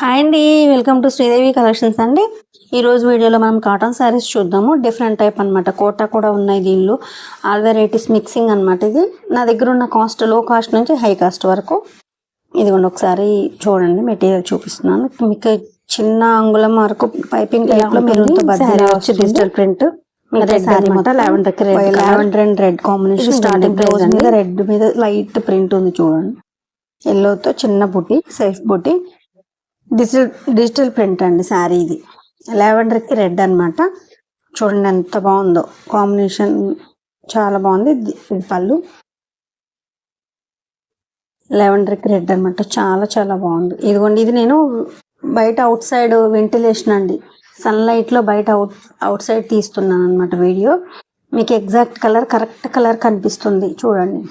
Hi అండి welcome to Sridevi collections అండి. ఈ రోజు వీడియోలో మనం కాటన్ శారీస్ చూద్దాము. డిఫరెంట్ టైప్ అన్నమాట. కోటా కూడా ఉన్నాయి దీనిలో. ఆల్ వెరైటీస్ మిక్సింగ్ అన్నమాట ఇది. నా దగ్గర ఉన్న కాస్ట్లో కాస్ట్ నుంచి హై కాస్ట్ వరకు. ఇదిగోండి ఒకసారి చూడండి మెటీరియల్ చూపిస్తున్నాను. మీకు చిన్న అంగుళం వరకు పైపింగ్ టైప్లో మీరు Saree వచ్చి digital print. Lavender and red combination starting మీద రెడ్ మీద లైట్ ప్రింట్ ఉంది చూడండి. ఎల్లోతో చిన్న బుట్టి సెల్ఫ్ బుట్టి డిజిటల్ డిజిటల్ ప్రింట్ అండి శారీ ఇది. లావెండర్కి రెడ్ అన్నమాట. చూడండి ఎంత బాగుందో. కాంబినేషన్ చాలా బాగుంది. ఇది పళ్ళు. లావెండర్కి రెడ్ అన్నమాట. చాలా చాలా బాగుంది. ఇదిగోండి ఇది నేను బయట అవుట్ సైడ్ వెంటిలేషన్ అండి. సన్లైట్లో బయట అవుట్ అవుట్ సైడ్ తీస్తున్నాను అనమాట వీడియో. మీకు ఎగ్జాక్ట్ కలర్ కరెక్ట్ కలర్ కనిపిస్తుంది. చూడండి.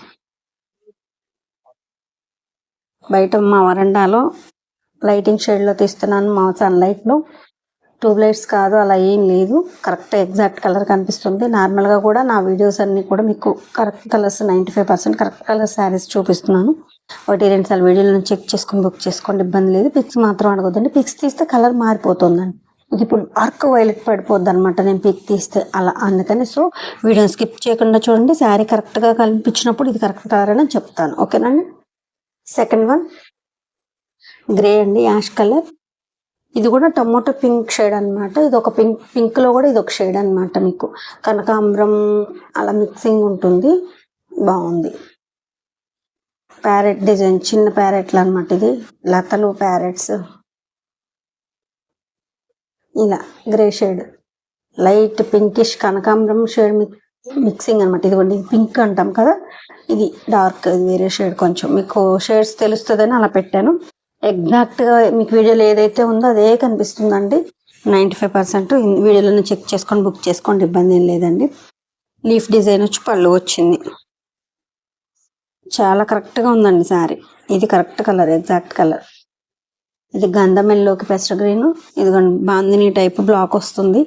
బయట మా వరండాలో లైటింగ్ షేడ్లో తీస్తున్నాను మా సన్లైట్లో ట్యూబ్ లైట్స్ కాదు అలా ఏం లేదు. కరెక్ట్ ఎగ్జాక్ట్ కలర్ కనిపిస్తుంది. నార్మల్గా కూడా నా వీడియోస్ అన్నీ కూడా మీకు correct colours ninety five percent correct colour saris చూపిస్తున్నాను. ఒకటి రెండు సార్లు వీడియోలను చెక్ చేసుకొని బుక్ చేసుకోండి. ఇబ్బంది లేదు. పిక్స్ మాత్రం అడగొద్దండి. పిక్స్ తీస్తే కలర్ మారిపోతుందండి. ఇది ఇప్పుడు డార్క్ వైలెట్ పడిపోద్ది అనమాట నేను పిక్ తీస్తే అలా అందుకని సో వీడియోని స్కిప్ చేయకుండా చూడండి. శారీ కరెక్ట్గా కనిపించినప్పుడు ఇది కరెక్ట్ కలర్ అని చెప్తాను. ఓకేనండి సెకండ్ వన్. గ్రే అండి యాష్ కలర్. ఇది కూడా టమోటో పింక్ షేడ్ అన్నమాట. ఇది ఒక పింక్ పింక్లో కూడా ఇది ఒక షేడ్ అన్నమాట మీకు. కనకాంబరం అలా మిక్సింగ్ ఉంటుంది. బాగుంది. ప్యారెట్ డిజైన్ చిన్న ప్యారెట్లు అన్నమాట ఇది. లతలు ప్యారెట్స్. ఇలా గ్రే షేడ్. లైట్ పింకిష్ కనకాంబరం షేడ్ మిక్సింగ్ అనమాట ఇదిగోండి పింక్ అంటాం కదా. ఇది డార్క్ ఇది వేరే షేడ్ కొంచెం. మీకు షేడ్స్ తెలుస్తుందని అలా పెట్టాను. ఎగ్జాక్ట్గా మీకు వీడియోలో ఏదైతే ఉందో అదే కనిపిస్తుందండి. నైంటీ ఫైవ్ పర్సెంట్ వీడియోలను చెక్ చేసుకొని బుక్ చేసుకోండి. ఇబ్బంది ఏం లేదండి. లీఫ్ డిజైన్ వచ్చి పళ్ళు వచ్చింది. చాలా కరెక్ట్గా ఉందండి సారీ. ఇది కరెక్ట్ కలర్ ఎగ్జాక్ట్ కలర్. ఇది గంధమెల్లోకి పెసర గ్రీన్. ఇది బాందిని టైప్ బ్లాక్ వస్తుంది.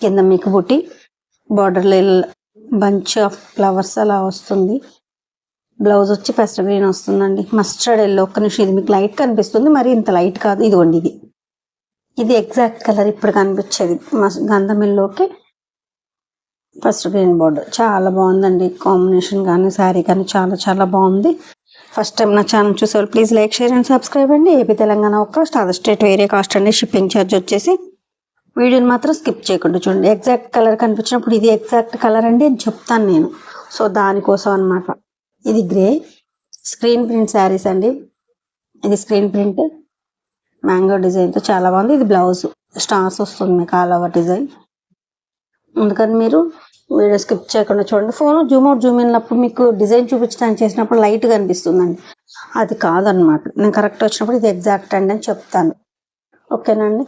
కింద మీకు బుట్టి బార్డర్లో బంచ్ ఆఫ్ ఫ్లవర్స్ అలా వస్తుంది. బ్లౌజ్ వచ్చి ఫస్ట్ గ్రీన్ వస్తుందండి. మస్టర్డ్ ఎల్లో ఒక్క నిమిషం. ఇది మీకు లైట్ కనిపిస్తుంది. మరి ఇంత లైట్ కాదు. ఇదిగోండి ఇది. ఇది ఎగ్జాక్ట్ కలర్ ఇప్పుడు కనిపించేది. మస్ గంధం ఎల్లోకి ఫస్ట్ గ్రీన్ బోర్డర్ చాలా బాగుందండి. కాంబినేషన్ కానీ శారీ కానీ చాలా చాలా బాగుంది. ఫస్ట్ టైం నా ఛానల్ చూసేవాళ్ళు please like share and subscribe అండి. ఏపీ తెలంగాణ ఒక కాస్ట్ అదర్ స్టేట్ వేరే కాస్ట్ అండి. షిప్పింగ్ ఛార్జ్ వచ్చేసి వీడియోని మాత్రం స్కిప్ చేయకుండా చూడండి. ఎగ్జాక్ట్ కలర్ కనిపించినప్పుడు ఇది ఎగ్జాక్ట్ కలర్ అండి అని చెప్తాను నేను. సో దానికోసం అన్నమాట. ఇది గ్రే. స్క్రీన్ ప్రింట్ శారీస్ అండి. ఇది స్క్రీన్ ప్రింట్ మ్యాంగో డిజైన్తో చాలా బాగుంది. ఇది బ్లౌజ్ స్టార్స్ వస్తుంది మీకు ఆల్ ఓవర్ డిజైన్ అందుకని మీరు వీడియో స్కిప్ చేయకుండా చూడండి. ఫోన్ జూమ్ అవుట్ జూమ్ మీకు డిజైన్ చూపించడానికి చేసినప్పుడు లైట్ కనిపిస్తుందండి. అది కాదనమాట. నేను కరెక్ట్ వచ్చినప్పుడు ఇది ఎగ్జాక్ట్ అండి అని చెప్తాను. ఓకేనండి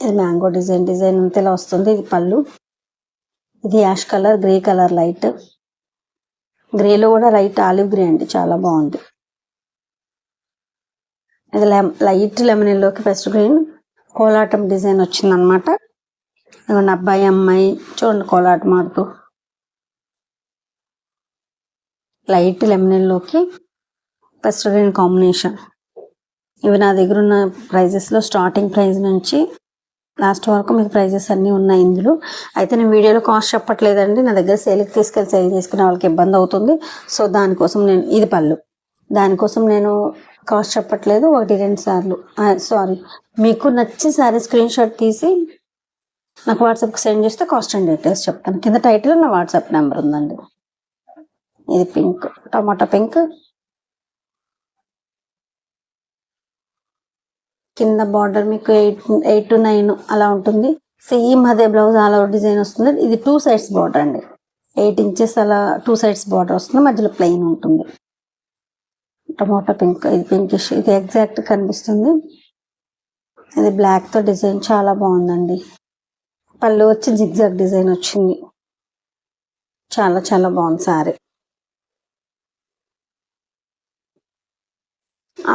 ఇది మ్యాంగో డిజైన్ డిజైన్ అంతేలా వస్తుంది. ఇది పళ్ళు. ఇది ash colour grey colour light గ్రేలో కూడా లైట్ ఆలివ్ గ్రే అండి చాలా బాగుంది. ఇది లైట్ లెమన్ ఎల్లోకి ఫస్ట్ గ్రీన్. కోలాటం డిజైన్ వచ్చిందనమాట ఇదిగోండి అబ్బాయి అమ్మాయి చూడండి కోలాటం ఆడుతూ. లైట్ లెమన్ ఎల్లోకి ఫస్ట్ గ్రీన్ కాంబినేషన్. ఇవి నా దగ్గర ఉన్న ప్రైజెస్లో స్టార్టింగ్ ప్రైస్ నుంచి లాస్ట్ వరకు మీకు ప్రైజెస్ అన్నీ ఉన్నాయి ఇందులో. అయితే నేను వీడియోలో కాస్ట్ చెప్పట్లేదండి. నా దగ్గర సేల్కి తీసుకెళ్ళి సేల్ చేసుకునే వాళ్ళకి ఇబ్బంది అవుతుంది. సో దానికోసం నేను ఇది పళ్ళు. దానికోసం నేను కాస్ట్ చెప్పట్లేదు. ఒకటి రెండు సార్లు. సారీ మీకు నచ్చిన సారీ స్క్రీన్ షాట్ తీసి నాకు వాట్సాప్కి సెండ్ చేస్తే కాస్ట్ అండ్ డీటెయిల్స్ చెప్తాను. కింద టైటిల్ నా వాట్సాప్ నెంబర్ ఉందండి. ఇది పింక్ టమాటా పింక్ కింద బార్డర్ మీకు ఎయిట్ ఎయిట్ టు నైన్ అలా ఉంటుంది. సేమ్ అదే బ్లౌజ్ ఆల్ ఓవర్ డిజైన్ వస్తుంది. ఇది టూ సైడ్స్ బార్డర్ అండి. ఎయిట్ ఇంచెస్ అలా టూ సైడ్స్ బార్డర్ వస్తుంది. మధ్యలో ప్లెయిన్ ఉంటుంది. టమోటా పింక్ ఇది పింకిష్ ఇది ఎగ్జాక్ట్ కనిపిస్తుంది. ఇది బ్లాక్తో డిజైన్ చాలా బాగుందండి. పళ్ళు వచ్చి జిగ్జాగ్ డిజైన్ వచ్చింది. చాలా చాలా బాగుంది సారీ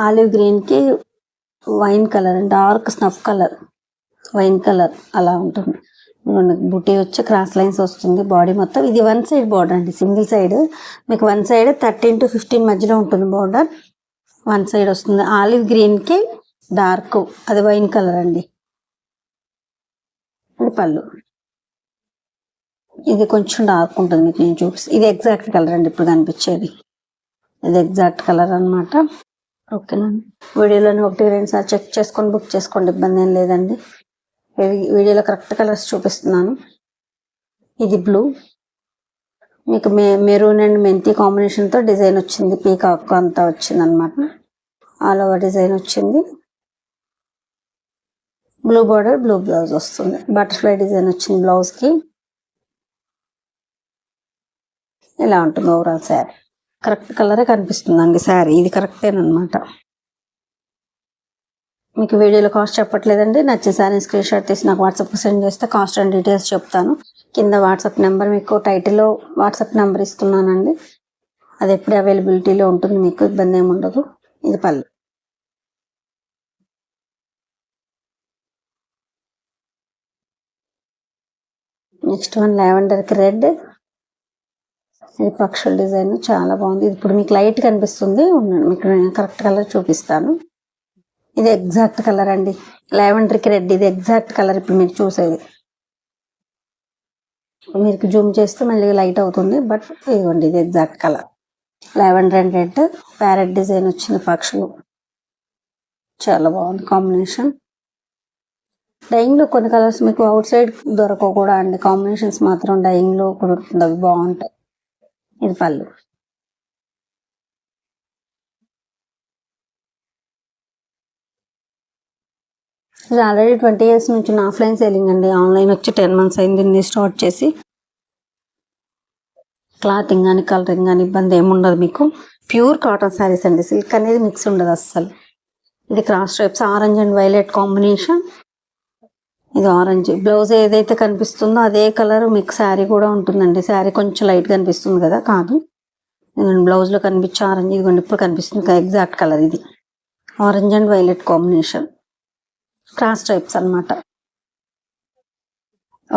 ఆలివ్ గ్రీన్కి wine colour dark snuff colour wine colour అలా ఉంటుంది. బుటీ వచ్చి క్రాస్ లైన్స్ వస్తుంది బాడీ మొత్తం. ఇది వన్ సైడ్ బార్డర్ అండి సింగిల్ సైడ్. మీకు one side thirteen to fifteen మధ్యలో ఉంటుంది బార్డర్. వన్ సైడ్ వస్తుంది. ఆలివ్ గ్రీన్కి డార్క్ అది వైన్ కలర్ అండి. ఇది పళ్ళు. ఇది కొంచెం డార్క్ ఉంటుంది మీకు నేను చూపిస్తాను ఇది ఎగ్జాక్ట్ కలర్ అండి ఇప్పుడు కనిపించేది. ఇది ఎగ్జాక్ట్ కలర్ అనమాట ఓకేనండి వీడియోలోని ఒకటి రెండు సార్లు చెక్ చేసుకొని బుక్ చేసుకోండి. ఇబ్బంది ఏం లేదండి. వీడియోలో కరెక్ట్ కలర్స్ చూపిస్తున్నాను. ఇది బ్లూ. మీకు మే మెరూన్ అండ్ మెంతి కాంబినేషన్తో డిజైన్ వచ్చింది. పీకాక్ అంతా వచ్చింది అనమాట ఆల్ ఓవర్ డిజైన్ వచ్చింది. బ్లూ బార్డర్ బ్లూ బ్లౌజ్ వస్తుంది. బటర్ఫ్లై డిజైన్ వచ్చింది బ్లౌజ్కి. ఇలా ఉంటుంది ఓవరాల్ శారీ కరెక్ట్ కలరే కనిపిస్తుందండి శారీ. ఇది కరెక్టేనమాట మీకు వీడియోలో కాస్ట్ చెప్పట్లేదండి. నచ్చిన శారీ స్క్రీన్ షాట్ తీసి నాకు వాట్సాప్కి సెండ్ చేస్తే కాస్ట్ అండ్ డీటెయిల్స్ చెప్తాను. కింద వాట్సాప్ నెంబర్ మీకు టైటిల్లో వాట్సాప్ నెంబర్ ఇస్తున్నానండి. అది ఎప్పుడు అవైలబిలిటీలో ఉంటుంది మీకు ఇబ్బంది ఏమి ఉండదు. ఇది పల్లె నెక్స్ట్ వన్ లావెండర్కి రెడ్. ఇది పక్షుల డిజైన్ చాలా బాగుంది. ఇది ఇప్పుడు మీకు లైట్ కనిపిస్తుంది. ఉండండి మీకు నేను కరెక్ట్ కలర్ చూపిస్తాను. ఇది ఎగ్జాక్ట్ కలర్ అండి. లావెండర్కి రెడ్. ఇది ఎగ్జాక్ట్ కలర్ ఇప్పుడు మీరు చూసేది. మీకు జూమ్ చేస్తే మళ్ళీ లైట్ అవుతుంది. బట్ ఇదిగోండి ఇది exact colour. Lavender and red parrot design వచ్చింది పక్షులు. చాలా బాగుంది కాంబినేషన్. డైయింగ్లో కొన్ని కలర్స్ మీకు అవుట్ సైడ్ దొరకవు కూడా అండి. కాంబినేషన్స్ మాత్రం డైయింగ్లో కుదురుతుంది అవి బాగుంటాయి. ఇది పళ్ళు. ఇది ఆల్రెడీ ట్వంటీ ఇయర్స్ నుంచి ఆఫ్లైన్ సేలింగ్ అండి. ఆన్లైన్ వచ్చి టెన్ మంత్స్ అయింది. దీన్ని స్టార్ట్ చేసి క్లాతింగ్ కానీ కలరింగ్ కానీ ఇబ్బంది ఏముండదు మీకు. ప్యూర్ కాటన్ శారీస్ అండి. సిల్క్ అనేది మిక్స్ ఉండదు అస్సలు. ఇది cross stripes orange and violet combination ఇది ఆరెంజ్ బ్లౌజ్ ఏదైతే కనిపిస్తుందో అదే కలర్ మీకు శారీ కూడా ఉంటుందండి. శారీ కొంచెం లైట్ కనిపిస్తుంది కదా కాదు. ఇదిగోండి బ్లౌజ్లో కనిపించే ఆరెంజ్ ఇదిగోండి ఇప్పుడు కనిపిస్తుంది ఎగ్జాక్ట్ కలర్ ఇది. Orange and violet combination cross types అన్నమాట.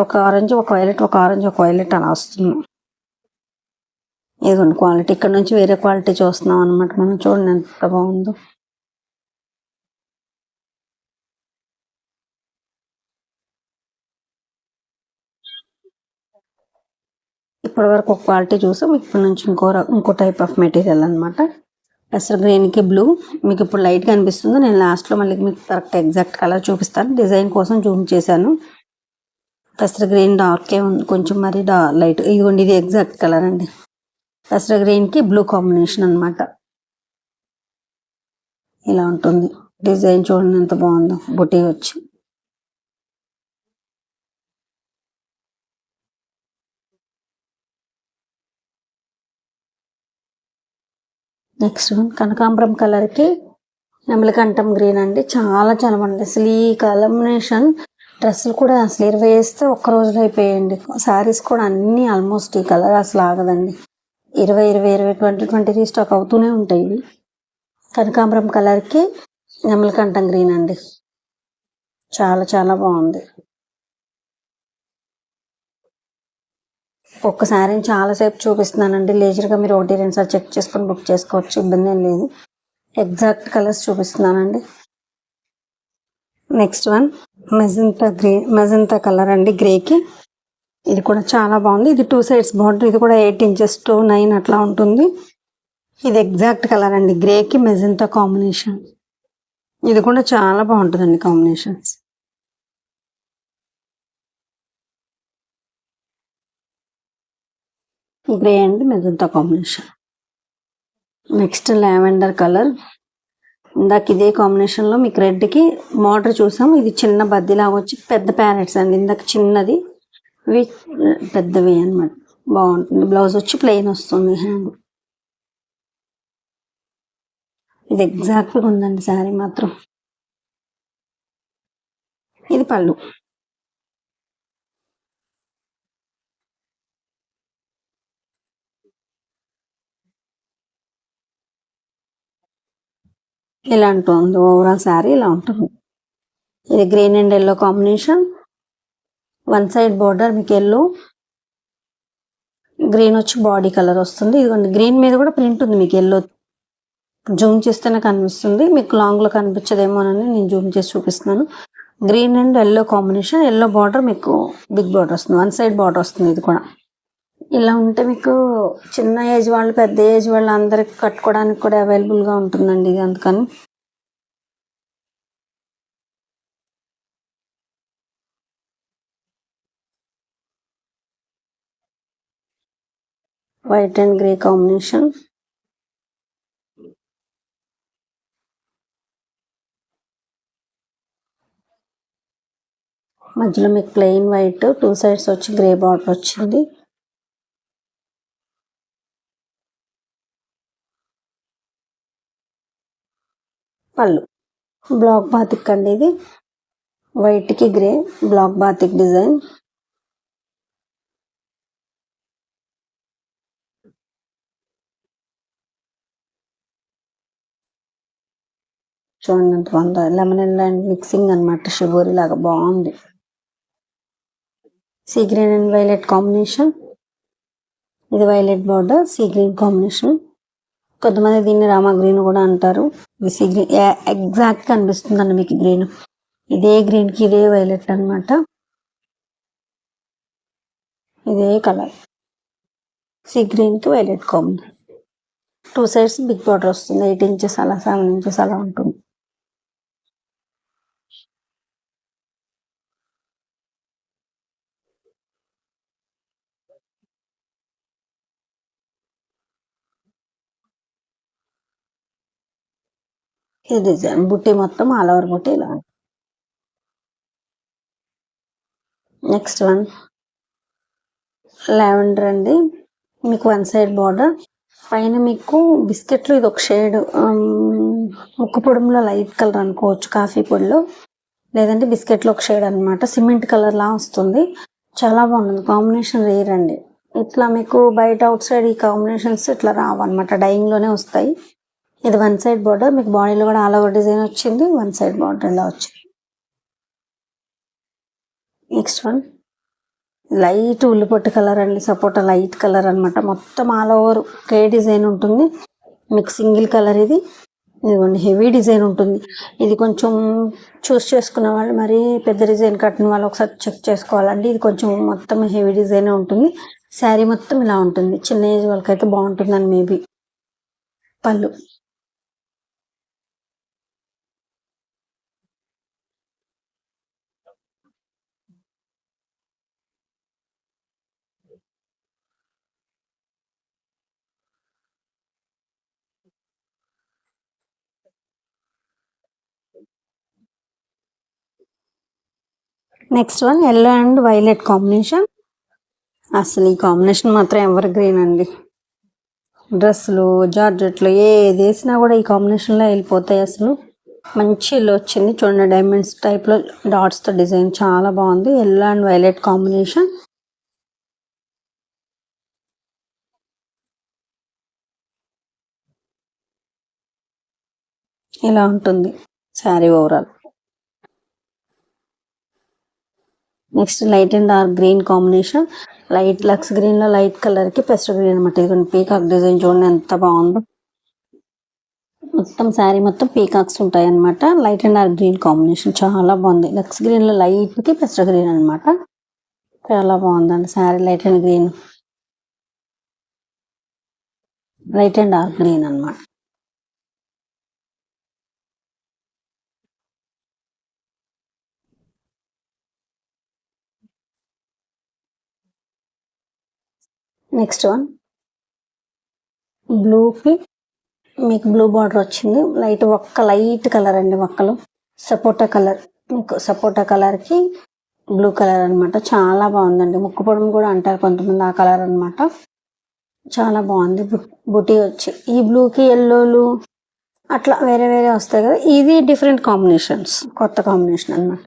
ఒక ఆరెంజ్ ఒక వైలెట్ ఒక ఆరెంజ్ ఒక వైలెట్ అలా వస్తుంది. ఇదిగోండి క్వాలిటీ ఇక్కడ నుంచి వేరే క్వాలిటీ చూస్తున్నాం అనమాట మనం. చూడండి ఎంత బాగుందో. ఇప్పటి వరకు ఒక క్వాలిటీ చూసాం ఇప్పటి నుంచి ఇంకో ఇంకో టైప్ ఆఫ్ మెటీరియల్ అనమాట పెసర గ్రీన్కి బ్లూ మీకు ఇప్పుడు లైట్గా అనిపిస్తుంది నేను లాస్ట్లో మళ్ళీ మీకు కరెక్ట్ ఎగ్జాక్ట్ కలర్ చూపిస్తాను. డిజైన్ కోసం జూమ్ చేశాను. పెసర గ్రీన్ డార్కే ఉంది. కొంచెం మరి డా లైట్ ఇదిగోండి ఇది ఎగ్జాక్ట్ కలర్ అండి. పెసర గ్రీన్కి బ్లూ కాంబినేషన్ అనమాట ఇలా ఉంటుంది. డిజైన్ చూడండి ఎంత బాగుందో. బుటీ వచ్చి. నెక్స్ట్ వన్ కనకాంబరం కలర్కి నెమలికంఠం గ్రీన్ అండి. చాలా చాలా బాగుంది అసలు ఈ కాంబినేషన్ డ్రెస్సులు కూడా అసలు ఇరవై వేస్తే ఒక్క రోజులో అయిపోయాయండి శారీస్ కూడా అన్నీ ఆల్మోస్ట్ ఈ కలర్ అసలు ఆగదండి. ఇరవై ఇరవై ఇరవై ట్వంటీ ట్వంటీ రీస్టాక్ అవుతూనే ఉంటాయి. ఇవి కనకాంబరం కలర్కి నెమలికంఠం గ్రీన్ అండి. చాలా చాలా బాగుంది. ఒక్కసారి చాలాసేపు చూపిస్తున్నానండి. లేజర్గా మీరు ఒకటి రెండు సార్లు చెక్ చేసుకొని బుక్ చేసుకోవచ్చు. ఇబ్బంది ఏం లేదు. ఎగ్జాక్ట్ కలర్స్ చూపిస్తున్నానండి. Next one magenta grey magenta colour అండి గ్రేకి ఇది కూడా చాలా బాగుంది. ఇది టూ సైడ్స్ బార్డర్ ఇది కూడా ఎయిట్ ఇంచెస్ టు నైన్ అట్లా ఉంటుంది. ఇది ఎగ్జాక్ట్ కలర్ అండి. గ్రేకి మెజంతా కాంబినేషన్ ఇది కూడా చాలా బాగుంటుందండి combinations grey and magenta combination. Next lavender colour. ఇందాక ఇదే కాంబినేషన్లో మీకు రెడ్కి మోటర్ చూసాం. ఇది చిన్న బద్దిలాగా వచ్చి పెద్ద ప్యారెట్స్ అండి. ఇందాక చిన్నది. ఇవి పెద్దవి అన్నమాట. బాగుంటుంది. బ్లౌజ్ వచ్చి ప్లెయిన్ వస్తుంది. హ్యాండ్. ఇది ఎగ్జాక్ట్గా ఉందండి శారీ మాత్రం. ఇది పళ్ళు. ఇలా ఉంటుంది ఓవరాల్ శారీ ఇలా ఉంటుంది. ఇది green and yellow combination. One side border మీకు ఎల్లో గ్రీన్ వచ్చి బాడీ కలర్ వస్తుంది. ఇదిగోండి గ్రీన్ మీద కూడా ప్రింట్ ఉంది మీకు ఎల్లో. జూమ్ చేస్తేనే కనిపిస్తుంది. మీకు లాంగ్లో కనిపించదేమోనని నేను జూమ్ చేసి చూపిస్తున్నాను. Green and yellow combination. Yellow border మీకు బిగ్ బార్డర్ వస్తుంది. వన్ సైడ్ బార్డర్ వస్తుంది ఇది కూడా. ఇలా ఉంటే మీకు చిన్న ఏజ్ వాళ్ళు పెద్ద ఏజ్ వాళ్ళు అందరికి కట్టుకోవడానికి కూడా అవైలబుల్గా ఉంటుందండి ఇది అందుకని. వైట్ అండ్ గ్రే కాంబినేషన్ మధ్యలో మీకు ప్లెయిన్ వైట్ టూ సైడ్స్ వచ్చి గ్రే బార్డర్ వచ్చింది. పళ్ళు. బ్లాక్ బాతిక్ అండి ఇది. వైట్కి గ్రే బ్లాక్ బాతిక్ డిజైన్. చూడండి వంద లెమన్ అండ్ మిక్సింగ్ అనమాట షుగర్ లాగా బాగుంది. Sea green and violet combination. ఇది violet border sea green combination. కొంతమంది దీన్ని రామా గ్రీన్ కూడా అంటారు. ఇది గ్రీన్ ఎగ్జాక్ట్ కనిపిస్తుందండి మీకు గ్రీన్ ఇదే గ్రీన్కి ఇదే వైలెట్ అన్నమాట. ఇదే కలర్ సీ గ్రీన్కి violet combination two sides big border వస్తుంది. ఎయిట్ ఇంచెస్ అలా సెవెన్ ఇంచెస్ అలా ఉంటుంది. ఇది డిజైన్ బుట్టి మొత్తం ఆల్ ఓవర్ బుట్టి ఇలా. Next one. లావెండర్ అండి. మీకు వన్ సైడ్ బార్డర్. పైన మీకు బిస్కెట్లు ఇది ఒక షేడ్ ముక్కు పొడంలో లైట్ కలర్ అనుకోవచ్చు కాఫీ పొడిలో. లేదంటే బిస్కెట్లో ఒక షేడ్ అన్నమాట. సిమెంట్ కలర్ లా వస్తుంది. చాలా బాగుంటుంది కాంబినేషన్ రేర్ అండి. ఇట్లా మీకు బయట అవుట్ సైడ్ ఈ కాంబినేషన్స్ ఇట్లా రావన్నమాట. డైయింగ్లోనే వస్తాయి. ఇది వన్ సైడ్ బార్డర్. మీకు బాడీలో కూడా ఆల్ ఓవర్ డిజైన్ వచ్చింది. వన్ సైడ్ బార్డర్ ఇలా వచ్చింది. Next one. లైట్ ఉల్లిపొట్టు కలర్ అండి. సపోటా లైట్ కలర్ అనమాట మొత్తం ఆల్ ఓవర్ కే డిజైన్ ఉంటుంది. మీకు సింగిల్ కలర్ ఇది. ఇదిగోండి హెవీ డిజైన్ ఉంటుంది. ఇది కొంచెం చూస్ చేసుకున్న వాళ్ళు మరి పెద్ద డిజైన్ కట్టిన వాళ్ళు ఒకసారి చెక్ చేసుకోవాలండి. ఇది కొంచెం మొత్తం హెవీ డిజైన్ ఉంటుంది. శారీ మొత్తం ఇలా ఉంటుంది. చిన్న ఏజ్ వాళ్ళకైతే బాగుంటుందని మేబీ పళ్ళు. Next one yellow and violet combination అసలు ఈ కాంబినేషన్ మాత్రం ఎవర్ గ్రీన్ అండి. డ్రెస్సులు జార్జెట్లు ఏది వేసినా కూడా ఈ కాంబినేషన్లో వెళ్ళిపోతాయి అసలు. మంచి ఇల్లు వచ్చింది. చూడండి డైమండ్స్ టైప్లో డాట్స్తో డిజైన్ చాలా బాగుంది. ఎల్లో అండ్ వైలెట్ కాంబినేషన్ ఇలా ఉంటుంది. Sari overall next light and dark green combination. Light Lux గ్రీన్లో లైట్ కలర్కి పెస్ట్ గ్రీన్ అనమాట ఇది పీకాక్ డిజైన్ చూడండి ఎంత బాగుందో. మొత్తం శారీ మొత్తం పీకాక్స్ ఉంటాయి అనమాట light and dark green combination చాలా బాగుంది. లక్స్ గ్రీన్లో లైట్కి పెస్ట్ గ్రీన్ అనమాట చాలా బాగుందండి sari light and green. Light and dark green అన్నమాట. నెక్స్ట్ వన్ బ్లూకి మీకు బ్లూ బార్డర్ వచ్చింది. లైట్ ఒక్క లైట్ కలర్ అండి ఒక్కలు. సపోటా కలర్ మీకు సపోటా కలర్కి బ్లూ కలర్ అన్నమాట. చాలా బాగుందండి. ముక్కు పొడము కూడా అంటారు కొంతమంది ఆ కలర్ అన్నమాట. చాలా బాగుంది. బు- బుటీ వచ్చి. ఈ బ్లూకి ఎల్లోలు అట్లా వేరే వేరే వస్తాయి కదా. ఇది డిఫరెంట్ కాంబినేషన్స్ కొత్త కాంబినేషన్ అన్నమాట.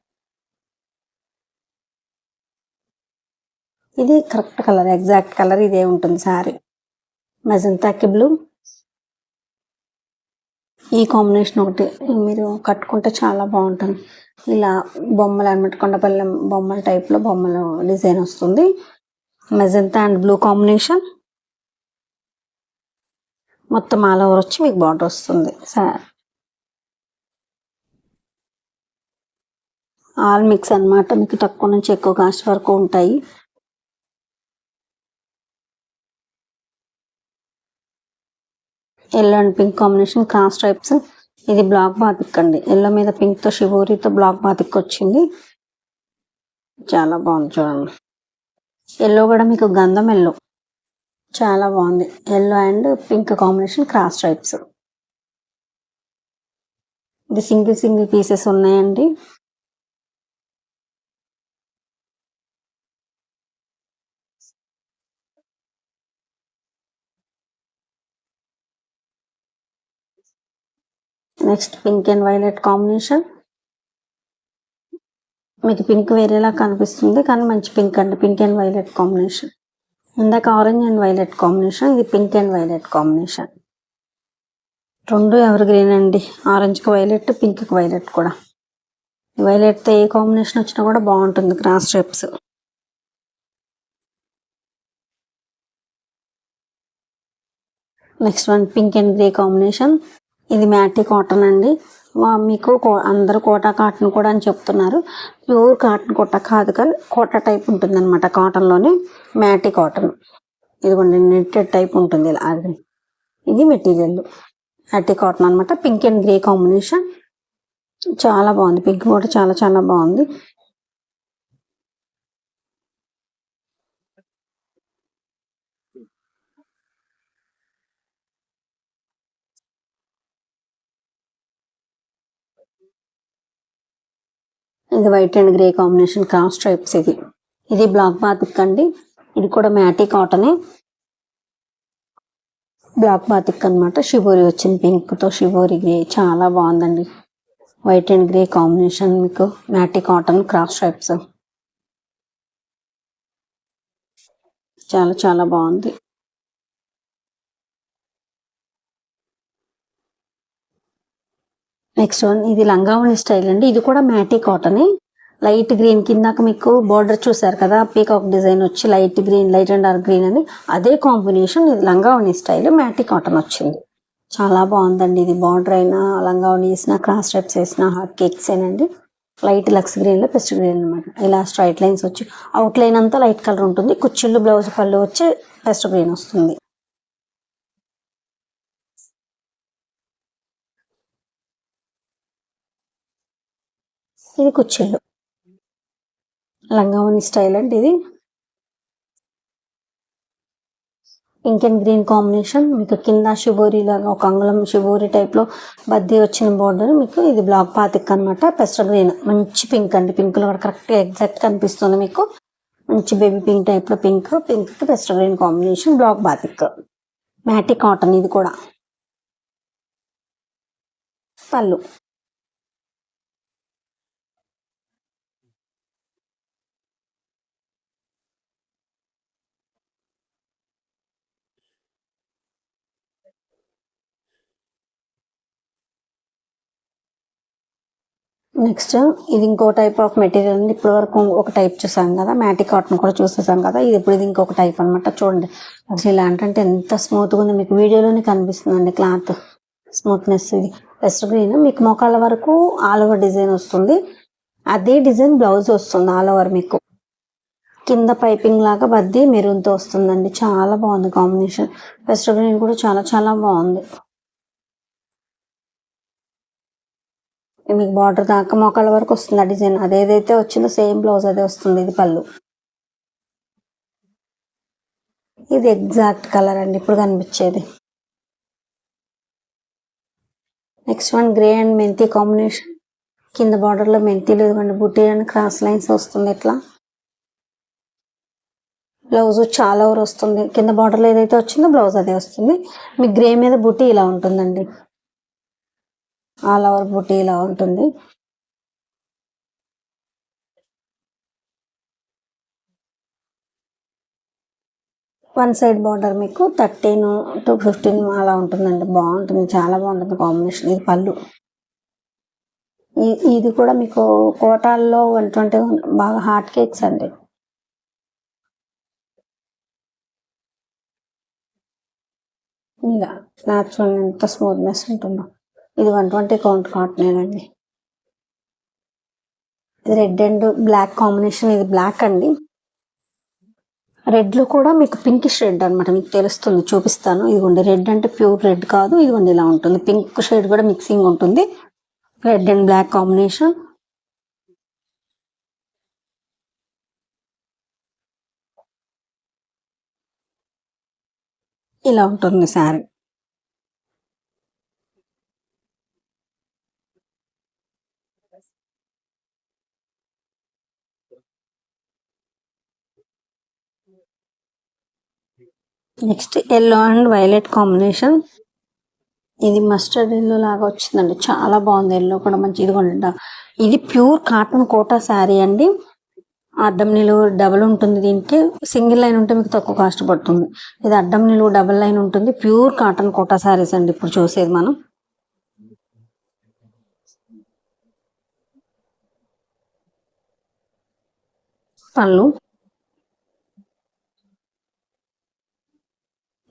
ఇది కరెక్ట్ కలర్ ఎగ్జాక్ట్ కలర్ ఇదే ఉంటుంది సారీ. మెజంతాకి బ్లూ. ఈ కాంబినేషన్ ఒకటి మీరు కట్టుకుంటే చాలా బాగుంటుంది. ఇలా బొమ్మలు అనమాట కొండపల్లి బొమ్మల టైప్లో బొమ్మల డిజైన్ వస్తుంది. Magenta and blue combination. మొత్తం ఆల్ ఓవర్ వచ్చి మీకు బార్డర్ వస్తుంది. సార్ ఆల్ మిక్స్ అన్నమాట మీకు తక్కువ నుంచి ఎక్కువ కాస్ట్ వరకు ఉంటాయి. Yellow and pink combination cross types. ఇది బ్లాక్ బాతిక్ అండి. ఎల్లో మీద పింక్తో బ్లాక్ బాతిక్ వచ్చింది. చాలా బాగుంది చూడండి. ఎల్లో కూడా మీకు గంధం ఎల్లో. చాలా బాగుంది. Yellow and pink combination cross types. ఇది సింగిల్ సింగిల్ పీసెస్ ఉన్నాయండి. Next pink and violet combination. మీకు పింక్ వేరేలా కనిపిస్తుంది కానీ మంచి పింక్ అండి. Pink and violet combination. ఇందాక ఆరెంజ్ అండ్ వైలెట్ కాంబినేషన్ ఇది పింక్ అండ్ వైలెట్ కాంబినేషన్. రెండు ఎవర్ గ్రీన్ అండి? ఆరెంజ్కి వైలెట్ పింక్కి వైలెట్ కూడా. వైలెట్తో ఏ కాంబినేషన్ వచ్చినా కూడా బాగుంటుంది cross steps next one pink and grey combination. ఇది మ్యాటీ కాటన్ అండి. వా- మీకు కో- అందరూ కోటా కాటన్ కూడా అని చెప్తున్నారు. ప్యూర్ కాటన్ కుట్ట కాదు కానీ కోటా టైప్ ఉంటుంది అనమాట కాటన్లోనే మ్యాటీ కాటన్. ఇదిగోండి నెట్టెడ్ టైప్ ఉంటుంది ఇలా అది. ఇది మెటీరియల్. మ్యాటీ కాటన్ అనమాట పింక్ అండ్ గ్రే కాంబినేషన్. చాలా బాగుంది. పింక్ కూడా చాలా చాలా బాగుంది. ఇది white and grey combination cross types ఇది. ఇది బ్లాక్ బాతిక్ అండి. ఇది కూడా మ్యాటీ కాటనే. బ్లాక్ బాతిక్ అన్నమాట. షిబోరి వచ్చింది పింక్తో. షిబోరి గ్రే చాలా బాగుందండి. వైట్ అండ్ గ్రే కాంబినేషన్ మీకు మ్యాటీ కాటన్ క్రాస్ టైప్స్ చాలా చాలా బాగుంది. నెక్స్ట్ వన్ ఇది లంగావణి స్టైల్ అండి. ఇది కూడా మ్యాటీ కాటనే లైట్ గ్రీన్ కిందాక మీకు బార్డర్ చూసారు కదా పీకాక్ డిజైన్ వచ్చి light green light and dark green అని. అదే కాంబినేషన్ ఇది లంగావణి స్టైల్ మ్యాటీ కాటన్ వచ్చింది. చాలా బాగుందండి ఇది. బార్డర్ అయినా లంగావణి వేసిన క్రాస్ స్టెప్స్ వేసిన హాట్ కేక్స్ ఏనండి లైట్ లక్స్ గ్రీన్లో పెస్ట్ గ్రీన్ అనమాట ఇలా స్ట్రైట్ లైన్స్ వచ్చి అవుట్ లైన్ అంతా లైట్ కలర్ ఉంటుంది. కుచ్చిళ్ళు బ్లౌజ్ పళ్ళు వచ్చి పెస్ట్ గ్రీన్ వస్తుంది. ఇది కుచ్చిళ్ళు లంగావని స్టైల్ అండి ఇది పింక్ అండ్ గ్రీన్ కాంబినేషన్. మీకు కింద షిబోరి లాగా ఒక అంగుళం షిబోరి టైప్లో బద్దీ వచ్చిన బోర్డర్ మీకు ఇది బ్లాక్ పాతిక్ అన్నమాట. Pester green. మంచి పింక్ అండి. పింక్లో కూడా కరెక్ట్ ఎగ్జాక్ట్ కనిపిస్తుంది మీకు. మంచి బేబీ పింక్ టైప్లో pink. Pink pastel green combination black batik మ్యాటిక్ cotton ఇది కూడా. పళ్ళు. నెక్స్ట్ ఇది ఇంకో టైప్ ఆఫ్ మెటీరియల్ అండి. ఇప్పటి వరకు ఒక టైప్ చూసాం కదా మ్యాటి కాటన్ కూడా చూసేసాం కదా. ఇది ఇప్పుడు ఇది ఇంకొక టైప్ అనమాట చూడండి. అసలు ఇలా అంటే ఎంత స్మూత్గా ఉంది. మీకు వీడియోలోనే కనిపిస్తుందండి క్లాత్. స్మూత్నెస్ ఇది. వెస్ట్ గ్రీన్ మీకు మోకాల వరకు ఆల్ ఓవర్ డిజైన్ వస్తుంది. అదే డిజైన్ బ్లౌజ్ వస్తుంది ఆల్ ఓవర్ మీకు. కింద పైపింగ్ లాగా బద్ది మెరూన్తో వస్తుందండి. చాలా బాగుంది కాంబినేషన్ వెస్ట్ గ్రీన్ కూడా చాలా చాలా బాగుంది. మీకు బార్డర్ దాకా మోకాళ్ళ వరకు వస్తుంది ఆ డిజైన్. అదేదైతే వచ్చిందో సేమ్ బ్లౌజ్ అదే వస్తుంది ఇది పళ్ళు. ఇది ఎగ్జాక్ట్ కలర్ అండి ఇప్పుడు కనిపించేది. నెక్స్ట్ వన్ గ్రే అండ్ మెంతి కాంబినేషన్. కింద బార్డర్లో మెంతి మెంతిలు ఇదిగోండి బుట్టి అండ్ క్రాస్ లైన్స్ వస్తుంది ఇట్లా. బ్లౌజ్ చాలా ఓవర్ వస్తుంది. కింద బార్డర్లో ఏదైతే వచ్చిందో బ్లౌజ్ అదే వస్తుంది. మీకు గ్రే మీద బుట్టి ఇలా ఉంటుందండి. ఆల్ ఓవర్ బుట్టి ఇలా ఉంటుంది. వన్ సైడ్ బార్డర్ మీకు థర్టీన్ టు ఫిఫ్టీన్ అలా ఉంటుందండి. బాగుంటుంది. చాలా బాగుంటుంది కాంబినేషన్. ఇది పళ్ళు. ఈ- ఇది కూడా మీకు కోటాల్లో వన్ ట్వంటీ బాగా హాట్ కేక్స్ అండి. ఇలా. నాచురల్ ఎంత స్మూత్నెస్ ఉంటుందో. ఇది వన్ ట్వంటీ కౌంట్ కాటన్ అండి ఇది రెడ్ అండ్ బ్లాక్ కాంబినేషన్ ఇది బ్లాక్ అండి. రెడ్లో కూడా మీకు పింకిష్ రెడ్ అన్నమాట మీకు తెలుస్తుంది చూపిస్తాను. ఇదిగోండి రెడ్ అంటే ప్యూర్ రెడ్ కాదు ఇదిగోండి ఇలా ఉంటుంది. పింక్ షేడ్ కూడా మిక్సింగ్ ఉంటుంది. Red and black combination. ఇలా ఉంటుంది sari. Next yellow and violet combination. ఇది మస్టర్డ్ ఎల్లో లాగా వచ్చిందండి. చాలా బాగుంది. ఎల్లో కూడా మంచి ఇదిగోండి ఇది ప్యూర్ కాటన్ కోటా శారీ అండి. అడ్డం నిలువు డబల్ ఉంటుంది దీనికి. సింగిల్ లైన్ ఉంటే మీకు తక్కువ కాస్ట్ పడుతుంది. ఇది అడ్డం నిలువు డబల్ లైన్ ఉంటుంది. ప్యూర్ కాటన్ కోటా శారీస్ అండి ఇప్పుడు చూసేది మనం. పళ్ళు.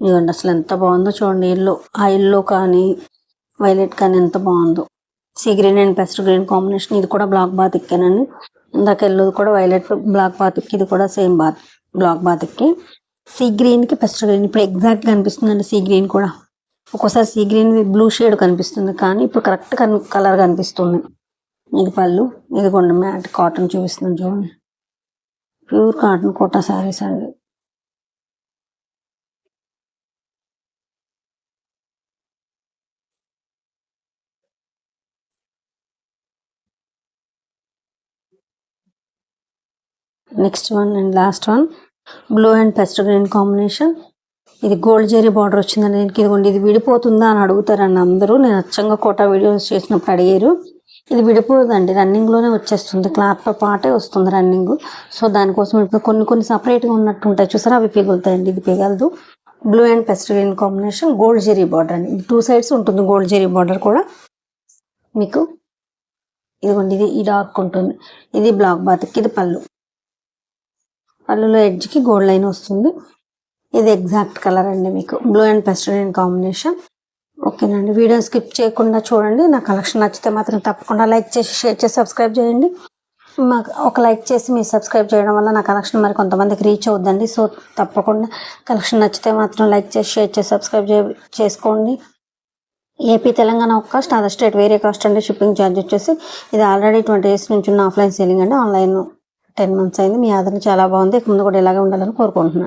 ఇదిగోండి అసలు ఎంత బాగుందో చూడండి ఎల్లో ఆ ఎల్లో కానీ వైలెట్ కానీ ఎంత బాగుందో. సీ గ్రీన్ అండ్ పెస్ట్ గ్రీన్ కాంబినేషన్ ఇది కూడా బ్లాక్ బాత్ ఇందాక ఎల్లో కూడా వైలెట్ బ్లాక్ బాతిక్ ఇది కూడా సేమ్ బాత్ బ్లాక్ బాతిక్కి. సీ గ్రీన్కి పెస్ట్ గ్రీన్ ఇప్పుడు ఎగ్జాక్ట్ కనిపిస్తుందండి సీ గ్రీన్ కూడా. ఒక్కోసారి సీ గ్రీన్ బ్లూ షేడ్ కనిపిస్తుంది కానీ ఇప్పుడు కరెక్ట్ కలర్ కనిపిస్తుంది. ఇది పళ్ళు ఇది కొండ మ్యాట్ కాటన్ చూపిస్తుంది చూడండి. ప్యూర్ కాటన్ కోటా శారీస్ అండి. Next one and last one blue and pest green combination ఇది గోల్డ్ జెరీ బార్డర్ వచ్చిందని దీనికి ఇదిగోండి ఇది విడిపోతుందా అని అడుగుతారండి అందరూ. నేను అచ్చంగా కోటా వీడియోస్ చేసినప్పుడు అడిగారు. ఇది విడిపోదండి రన్నింగ్లోనే వచ్చేస్తుంది. క్లాత్తో పాటే వస్తుంది రన్నింగ్ సో దానికోసం ఇప్పుడు కొన్ని కొన్ని సపరేట్గా ఉన్నట్టు ఉంటాయి. చూసారా? అవి పిగులుతాయండి. ఇది పిగలదు. Blue and pest green combination gold zari border అండి. ఇది టూ సైడ్స్ ఉంటుంది గోల్డ్ జెరీ బార్డర్ కూడా. మీకు ఇదిగోండి ఇది ఈ డార్క్ ఉంటుంది. ఇది బ్లాక్ బాతిక్ ఇది పళ్ళు. పళ్ళులో ఎడ్జ్కి గోల్డ్ లైన్ వస్తుంది. ఇది ఎగ్జాక్ట్ కలర్ అండి మీకు. Blue and pastel combination. ఓకేనండి. వీడియో స్కిప్ చేయకుండా చూడండి. నా కలెక్షన్ నచ్చితే మాత్రం తప్పకుండా లైక్ చేసి షేర్ చేసి సబ్స్క్రైబ్ చేయండి. మాకు ఒక లైక్ చేసి మీరు సబ్స్క్రైబ్ చేయడం వల్ల నా కలెక్షన్ మరి కొంతమందికి రీచ్ అవుద్దండి. సో తప్పకుండా కలెక్షన్ నచ్చితే మాత్రం లైక్ చేసి షేర్ చేసి సబ్స్క్రైబ్ చేసుకోండి. ఏపీ తెలంగాణ ఒక కాస్ట్ అదర్ స్టేట్ వేరే కాస్ట్ అండి. షిప్పింగ్ ఛార్జ్ వచ్చేసి ఇది ఆల్రెడీ ట్వంటీ డేస్ నుంచి ఉన్న ఆఫ్లైన్ సేలింగ్ అండి. ఆన్లైన్ టెన్ మంత్స్ అయింది. మీ ఆదరణ చాలా బాగుంది. ఇక ముందు కూడా ఇలాగే ఉండాలని కోరుకుంటున్నాను.